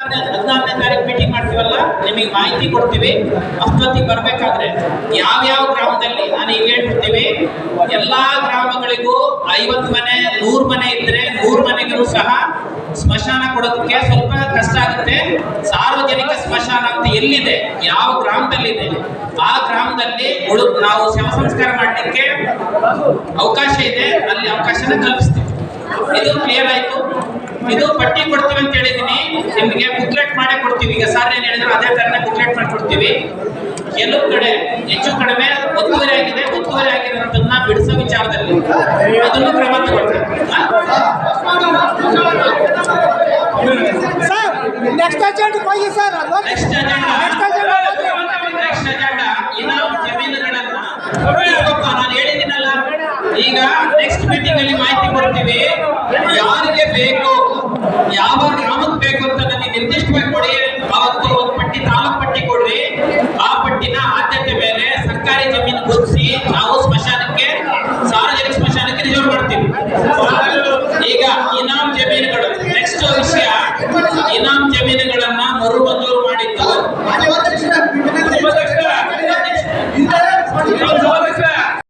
ಹದಿನಾರನೇ ತಾರೀಕು ಮೀಟಿಂಗ್ ಮಾಡ್ತೀವಲ್ಲ, ನಿಮಗೆ ಮಾಹಿತಿ ಕೊಡ್ತೀವಿ. ಅಷ್ಟೊತ್ತಿಗೆ ಬರ್ಬೇಕಾದ್ರೆ ಯಾವ್ಯಾವ ಗ್ರಾಮದಲ್ಲಿ ನಾನು ಈಗ ಹೇಳ್ಬಿಡ್ತೀವಿ ಎಲ್ಲಾ ಗ್ರಾಮಗಳಿಗೂ ಐವತ್ತು ಮನೆ, ನೂರು ಮನೆ ಇದ್ರೆ ನೂರು ಮನೆಗೂ ಸಹ ಸ್ಮಶಾನ ಕೊಡೋದಕ್ಕೆ ಸ್ವಲ್ಪ ಕಷ್ಟ ಆಗುತ್ತೆ. ಸಾರ್ವಜನಿಕ ಸ್ಮಶಾನ ಅಂತ ಎಲ್ಲಿದೆ? ಯಾವ ಗ್ರಾಮದಲ್ಲಿದೆ? ಆ ಗ್ರಾಮದಲ್ಲಿ ಉಳು, ನಾವು ಶವ ಸಂಸ್ಕಾರ ಮಾಡಲಿಕ್ಕೆ ಅವಕಾಶ ಇದೆ, ಅಲ್ಲಿ ಅವಕಾಶನ ಕಲ್ಪಿಸ್ತೀವಿ. ಇದು ಕ್ಲಿಯರ್ ಆಯ್ತು? ಇದು ಪಟ್ಟಿ ಕೊಡ್ತೀವಿ ಅಂತ ಹೇಳಿದೀನಿ. ನಿಮಗೆ ಬುಕ್ಲೆಟ್ ಮಾಡಿ ಕೊಡ್ತೀವಿ. ಈಗ ಸರ್ ಏನ್ ಹೇಳಿದ್ರು ಅದೇ ತರನೇ ಬುಕ್ಲೆಟ್ ಮಾಡಿ ಕೊಡ್ತೀವಿ. ಕೆಲವು ಕಡೆ ಹೆಚ್ಚು ಕಡಿಮೆ ಒತ್ತುವರಿ ಆಗಿದೆ. ಒತ್ತುವರಿ ಆಗಿರೋದನ್ನ ಬಿಡಿಸೋ ವಿಚಾರದಲ್ಲಿ ಅದನ್ನು ಕ್ರಮ ಸರ್ ನೆಕ್ಸ್ಟ್ ಅಜೆಂಡ್ ಹೋಗಿ sir next agenda next agenda next agenda ಇನ್ನು ಜಮೀನುಗಳನ್ನ ನಾನು ಹೇಳಿದ್ದೀನಲ್ಲ. ಈಗ ನೆಕ್ಸ್ಟ್ ಮೀಟಿಂಗ್ ಅಲ್ಲಿ ಮಾಹಿತಿ ಕೊಡ್ತೀವಿ. ಯಾರಿಗೆ ಬೇಕು ಯಾವ ಗ್ರಾಮಕ್ಕೆ ಬೇಕು ಅಂತ ನನಗೆ ನಿರ್ದಿಷ್ಟವಾಗಿ ಕೊಡಿ ಅವತ್ತು ಒಂದು ಪಟ್ಟಿ, ತಾಲೂಕು ಪಟ್ಟಿ ಕೊಡ್ರಿ. ಆ ಪಟ್ಟಿನ ಆದ್ಯತೆ ಮೇಲೆ ಸರ್ಕಾರಿ ಜಮೀನು ಗುರುತಿಸಿ ನಾವು ಸ್ಮಶಾನಕ್ಕೆ, ಸಾರ್ವಜನಿಕ ಸ್ಮಶಾನಕ್ಕೆ ರಿಸರ್ವ್ ಮಾಡ್ತೀವಿ. ಈಗ ಇನಾಮ್ ಜಮೀನುಗಳು. ನೆಕ್ಸ್ಟ್ ವಿಷಯ, ಇನಾಮ್ ಮಾಡಿದ್ದು